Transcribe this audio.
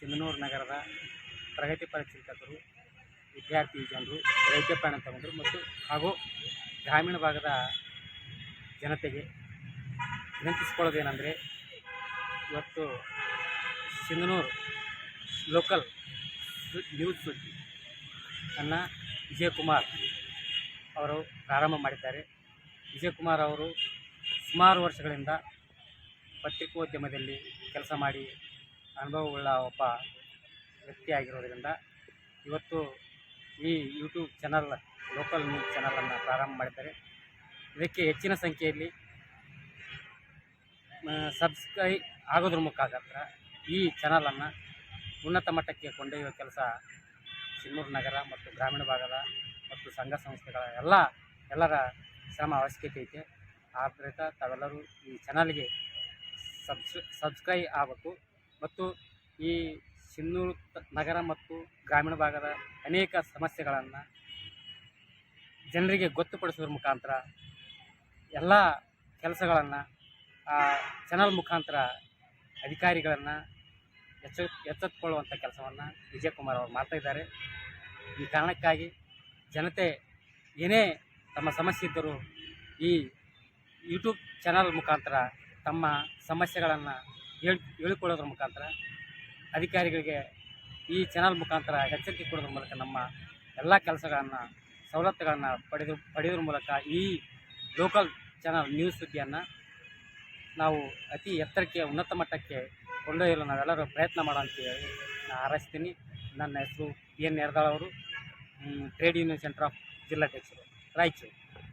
ಸಿಂಧನೂರು ನಗರದ ಪ್ರಗತಿಪರ ಚಿಂತಕರು ವಿದ್ಯಾರ್ಥಿ ಜನರು ರೈತ ಪ್ರಾಣ ತಗೊಂಡರು ಮತ್ತು ಹಾಗೂ ಗ್ರಾಮೀಣ ಭಾಗದ ಜನತೆಗೆ ವಿನಂತಿಸ್ಕೊಳ್ಳೋದೇನೆಂದರೆ ಇವತ್ತು ಸಿಂಧನೂರು ಲೋಕಲ್ ನ್ಯೂಸ್ ಸುದ್ದಿ ಅನ್ನು ವಿಜಯಕುಮಾರ್ ಅವರು ಪ್ರಾರಂಭ ಮಾಡಿದ್ದಾರೆ. ವಿಜಯಕುಮಾರ್ ಅವರು ಸುಮಾರು ವರ್ಷಗಳಿಂದ ಪತ್ರಿಕೋದ್ಯಮದಲ್ಲಿ ಕೆಲಸ ಮಾಡಿ ಅನುಭವವುಳ್ಳ ಒಬ್ಬ ವ್ಯಕ್ತಿಯಾಗಿರೋದರಿಂದ ಇವತ್ತು ಈ ಯೂಟ್ಯೂಬ್ ಚಾನಲ್ ಲೋಕಲ್ ನ್ಯೂಸ್ ಚಾನಲನ್ನು ಪ್ರಾರಂಭ ಮಾಡಿದ್ದಾರೆ. ಇದಕ್ಕೆ ಹೆಚ್ಚಿನ ಸಂಖ್ಯೆಯಲ್ಲಿ ಸಬ್ಸ್ಕ್ರೈ ಆಗೋದ್ರ ಮುಖಾಂತರ ಈ ಚಾನಲನ್ನು ಉನ್ನತ ಮಟ್ಟಕ್ಕೆ ಕೊಂಡೊಯ್ಯುವ ಕೆಲಸ ಚಿನ್ನೂರು ನಗರ ಮತ್ತು ಗ್ರಾಮೀಣ ಭಾಗದ ಮತ್ತು ಸಂಘ ಸಂಸ್ಥೆಗಳ ಎಲ್ಲ, ಎಲ್ಲರ ಶ್ರಮ ಅವಶ್ಯಕತೆ ಐತೆ. ಆದ್ದರಿಂದ ತಾವೆಲ್ಲರೂ ಈ ಚಾನಲ್ಗೆ ಸಬ್ಸ್ ಸಬ್ಸ್ಕ್ರೈ ಆಗಬೇಕು. ಮತ್ತು ಈ ಸಿನ್ನೂರು ನಗರ ಮತ್ತು ಗ್ರಾಮೀಣ ಭಾಗದ ಅನೇಕ ಸಮಸ್ಯೆಗಳನ್ನು ಜನರಿಗೆ ಗೊತ್ತುಪಡಿಸೋದ್ರ ಮುಖಾಂತರ ಎಲ್ಲ ಕೆಲಸಗಳನ್ನು, ಆ ಚಾನಲ್ ಮುಖಾಂತರ ಅಧಿಕಾರಿಗಳನ್ನು ಎಚ್ಚ ಎಚ್ಚೆತ್ತುಕೊಳ್ಳುವಂಥ ಕೆಲಸವನ್ನು ವಿಜಯಕುಮಾರ್ ಅವರು ಮಾಡ್ತಾಯಿದ್ದಾರೆ ಈ ಕಾರಣಕ್ಕಾಗಿ ಜನತೆ ಏನೇ ತಮ್ಮ ಸಮಸ್ಯೆ ಇದ್ದರೂ ಈ ಯೂಟ್ಯೂಬ್ ಚಾನಲ್ ಮುಖಾಂತರ ತಮ್ಮ ಸಮಸ್ಯೆಗಳನ್ನು ಹೇಳ್, ಹೇಳಿಕೊಳ್ಳೋದ್ರ ಮುಖಾಂತರ, ಅಧಿಕಾರಿಗಳಿಗೆ ಈ ಚಾನಲ್ ಮುಖಾಂತರ ಎಚ್ಚರಿಕೆ ಕೊಡೋದ್ರ ಮೂಲಕ ನಮ್ಮ ಎಲ್ಲ ಕೆಲಸಗಳನ್ನು, ಸವಲತ್ತುಗಳನ್ನು ಪಡೆದು ಪಡೆಯೋದ್ರ ಮೂಲಕ ಈ ಲೋಕಲ್ ಚಾನಲ್ ನ್ಯೂಸ್ ಸುದ್ದಿಯನ್ನು ನಾವು ಅತಿ ಎತ್ತರಕ್ಕೆ, ಉನ್ನತ ಮಟ್ಟಕ್ಕೆ ಕೊಂಡೊಯ್ಯಲು ನಾವೆಲ್ಲರೂ ಪ್ರಯತ್ನ ಮಾಡೋ ಅಂತೇಳಿ ನಾನು ಹಾರೈಸ್ತೀನಿ. ನನ್ನ ಹೆಸರು ಎನ್. ನೆರದಾಳ್ ಅವರು ಟ್ರೇಡ್ ಯೂನಿಯನ್ ಸೆಂಟರ್ ಆಫ್ ಜಿಲ್ಲಾಧ್ಯಕ್ಷರು, ರಾಯಚೂರು.